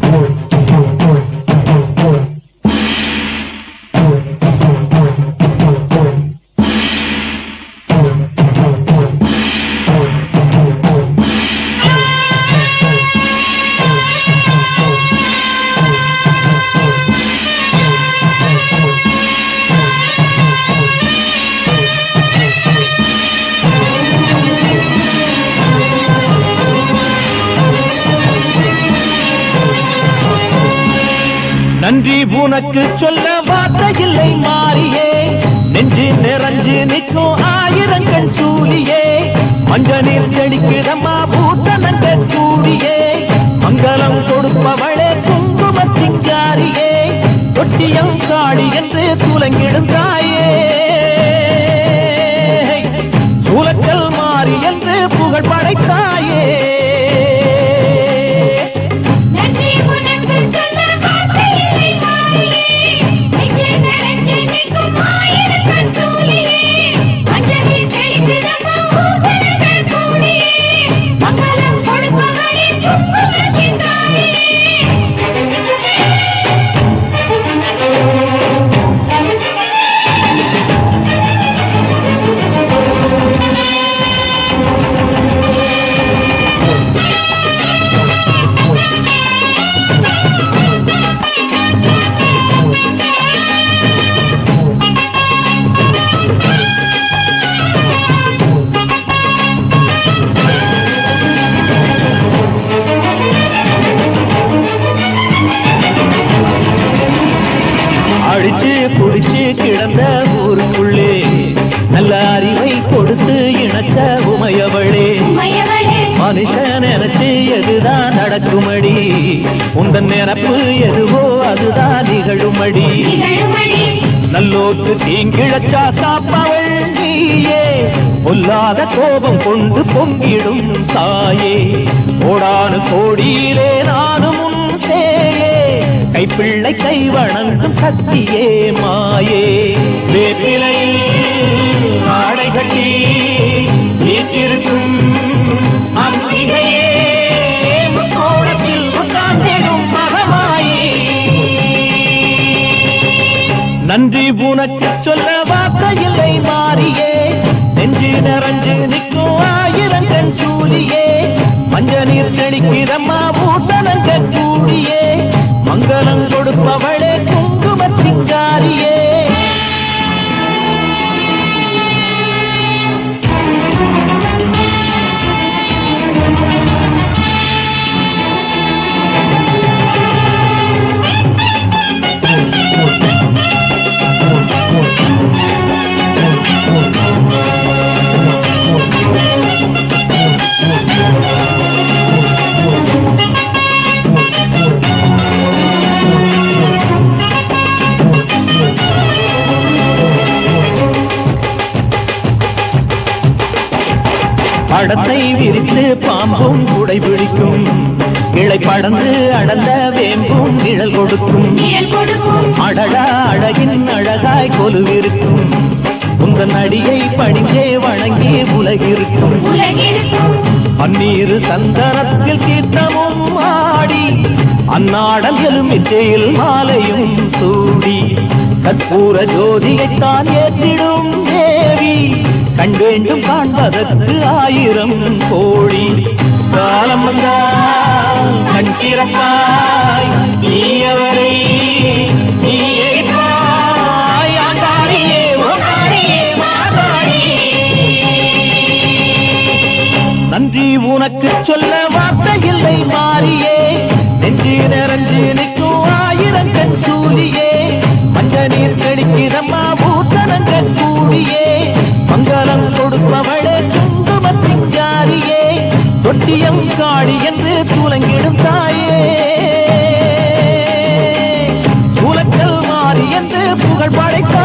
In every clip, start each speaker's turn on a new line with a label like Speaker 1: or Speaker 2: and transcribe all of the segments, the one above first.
Speaker 1: நன்றி படைத்தாயே. நடக்குமடி. உந்தன் நினப்பு எதுவோ அதுதான் நிகழுமடி. நல்லோர்க்கு தீங்கிழச்சா காப்பவள் நீயே. பொல்லாத கோபம் கொண்டு பொங்கிடும் தாயே கோடானு கோடியிலே நானும் உன் சேயே. கைப்பிள்ளை கை வணங்கும் சக்தியே மாயே. வேப்பிலையில் ஆடை கட்டி நன்றி உனக்கு சொல்ல வார்த்தையில்லை மாறியே. நெஞ்சு நிறைஞ்சு நிற்கும் ஆயிரங்கன் சூலியே மஞ்ச நீர் செழிக்கிறம்மா பூசணங்கள் சூடியே. மங்களம் கொடுப்பவளே குங்கும படத்தை விரித்து பாம்பும் குடை பிடிக்கும். கிளை படந்து அடர்ந்த வேம்பும் நிழல் கொடுக்கும். அடடா அழகின் அழகாய் கொலுவிருக்கும். உந்தன் அடியை பணிந்தே வணங்கி உலகிருக்கும். பன்னீரு சந்தனத்தில் கீர்த்தமும் ஆடி அந்நாடல் எலுமிச்சையில் மாலையும் சூடி கற்பூர ஜோதியைத்தான் ஏற்றிடும் கண் வேண்டும் காண்பதற்கு ஆயிரம் கோழி காலம் வந்தால் கண் திறப்பாய். நீ எரிப்பாய் நன்றி உனக்கு சொல்ல வார்த்தை இல்லை மாறியே. நெஞ்சு நிறைஞ்சு தொட்டியம் காளி என்று துலங்கிடும் தாயே. சூலக்கல் மாறி என்று புகழ் படைத்தாயே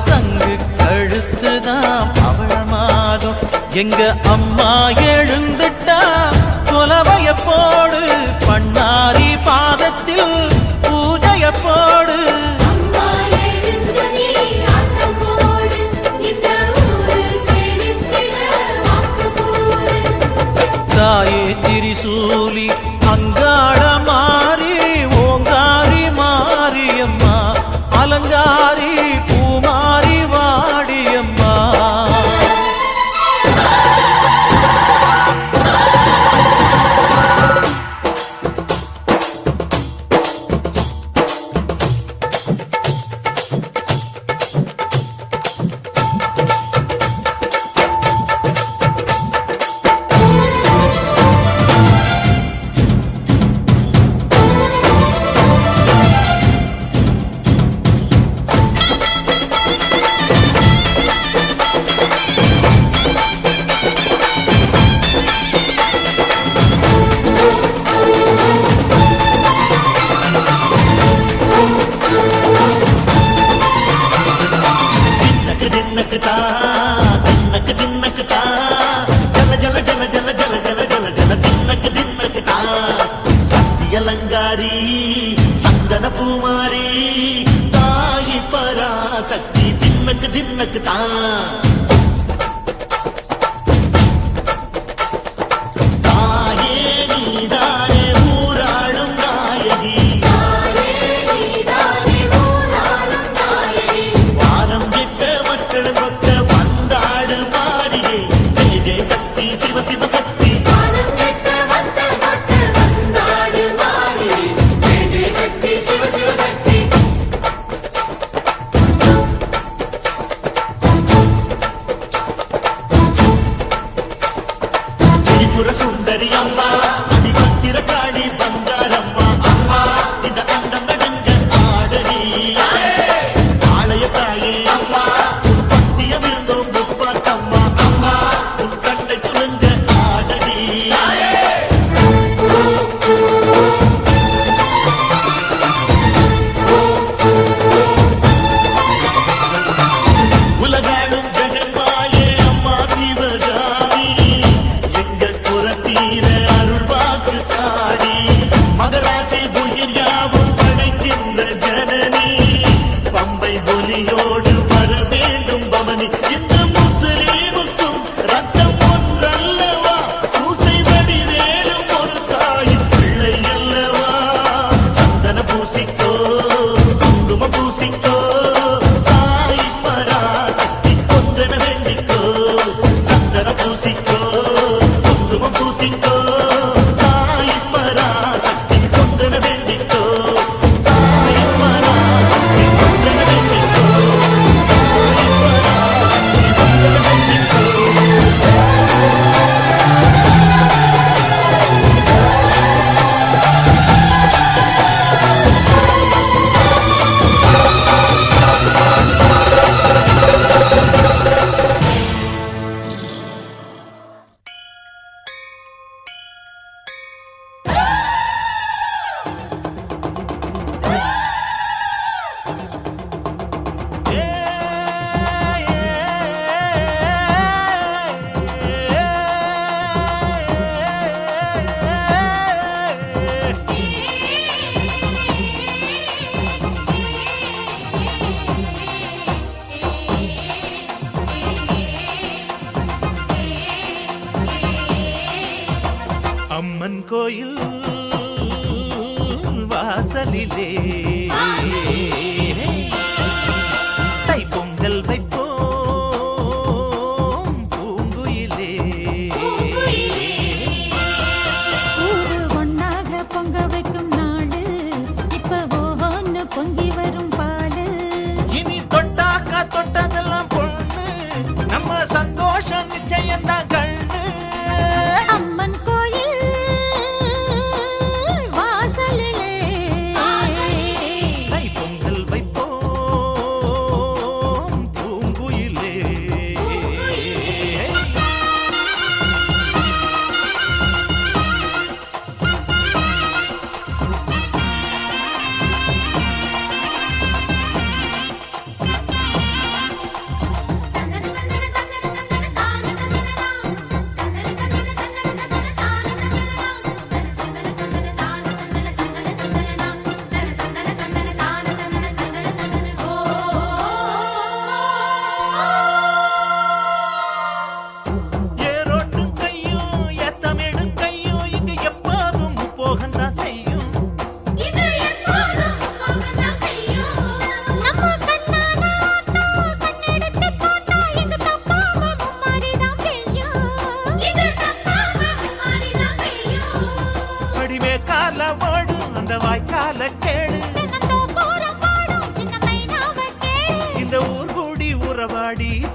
Speaker 2: சங்கு கழுத்துதான் அவள் மாதம் எங்க அம்மா எழுந்துட்டா கொலவைய போடு பண்ணாரி பாதத்தில் பூஜைய போடு. தாயே திரிசூலி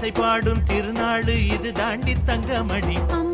Speaker 3: ஆசை
Speaker 2: பாடும் திருநாள் இது தாண்டி தங்கமணி.
Speaker 4: அம்மா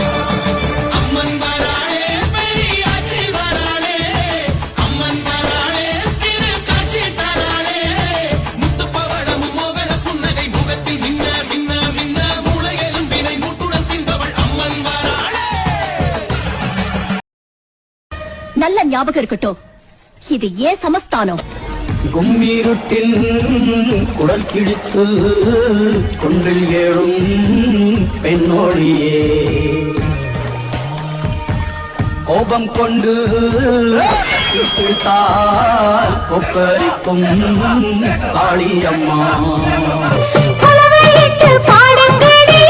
Speaker 4: ஞாபகம் இருக்கட்டும். இது ஏன் சமஸ்தானம்?
Speaker 5: கும்பீருட்டின் குடல் கிழித்து கொன்றில் ஏழும் பெண்ணோடியே. கோபம் கொண்டு கொப்பரிக்கும் காளியம்மா.
Speaker 3: பாடுங்கடி.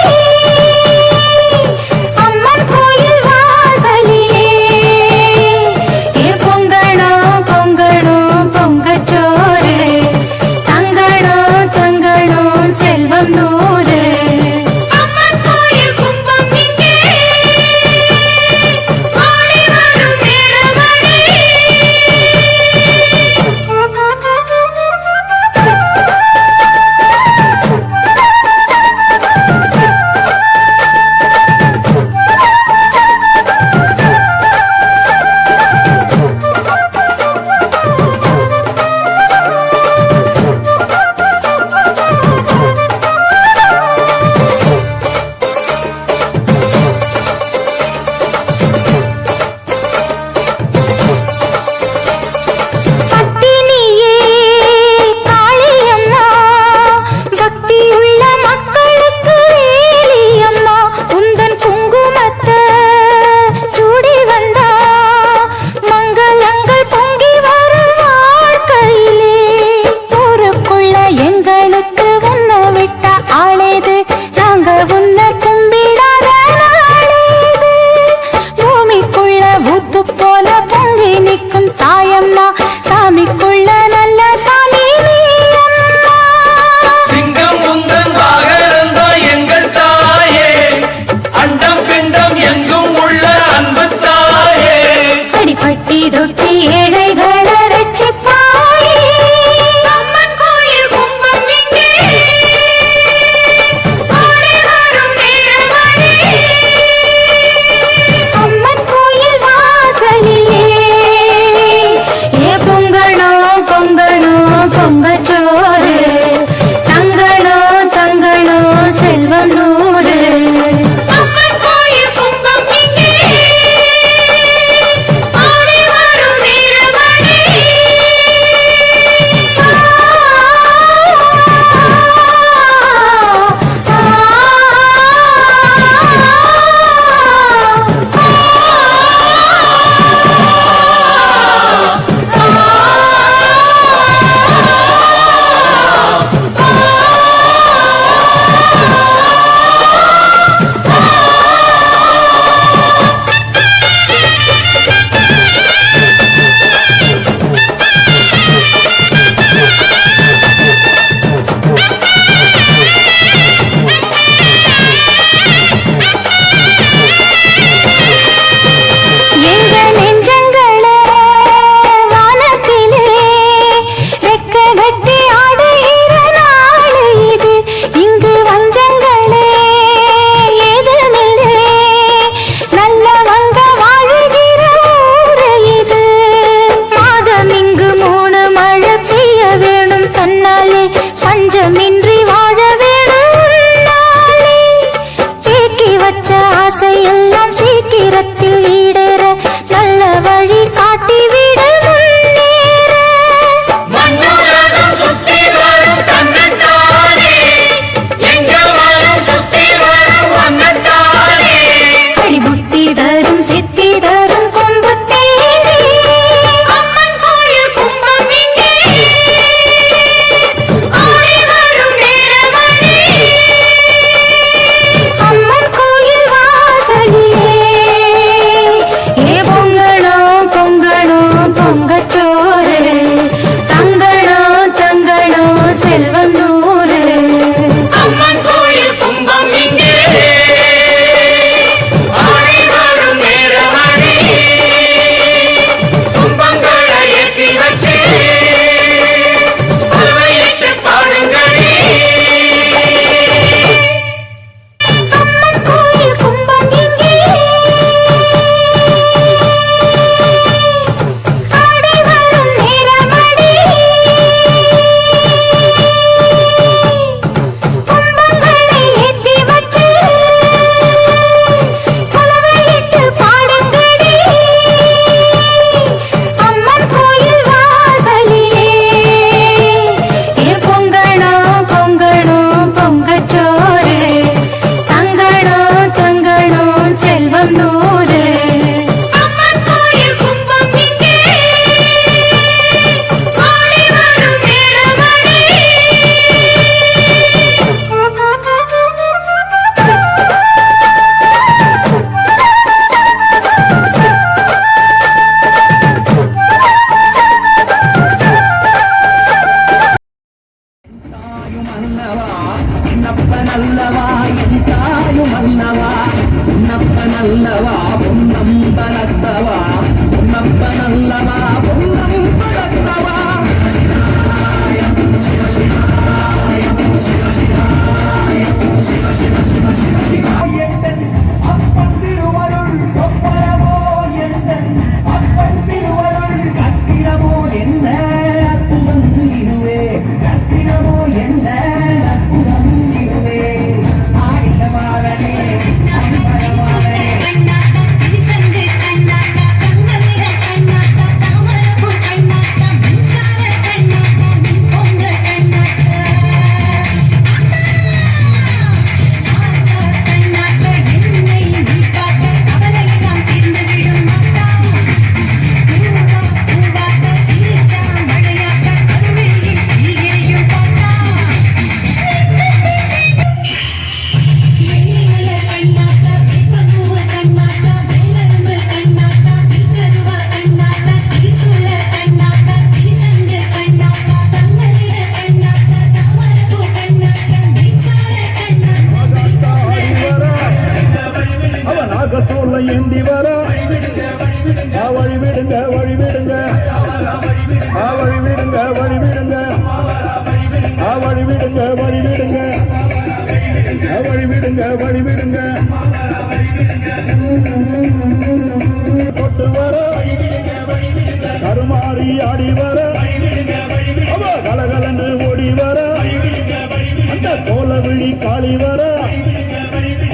Speaker 6: ஏந்தி வர.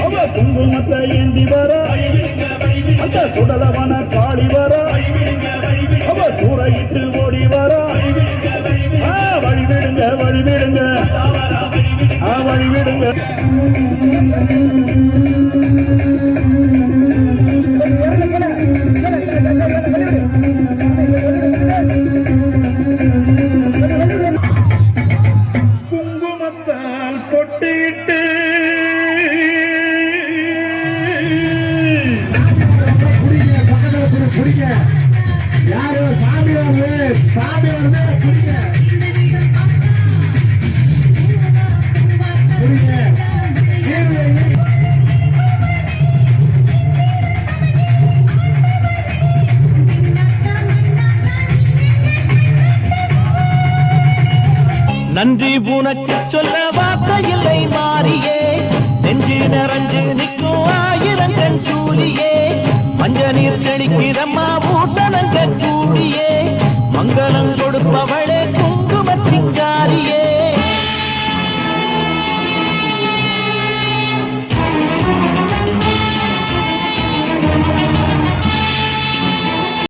Speaker 6: அவ குங்குமத்தை ஏந்தி வர. அந்த சுடலவன காளி வர. அவ சூறையிட்டு ஓடி வர.
Speaker 7: வழிவிடுங்க வழிவிடுங்க. வழிவிடுங்க.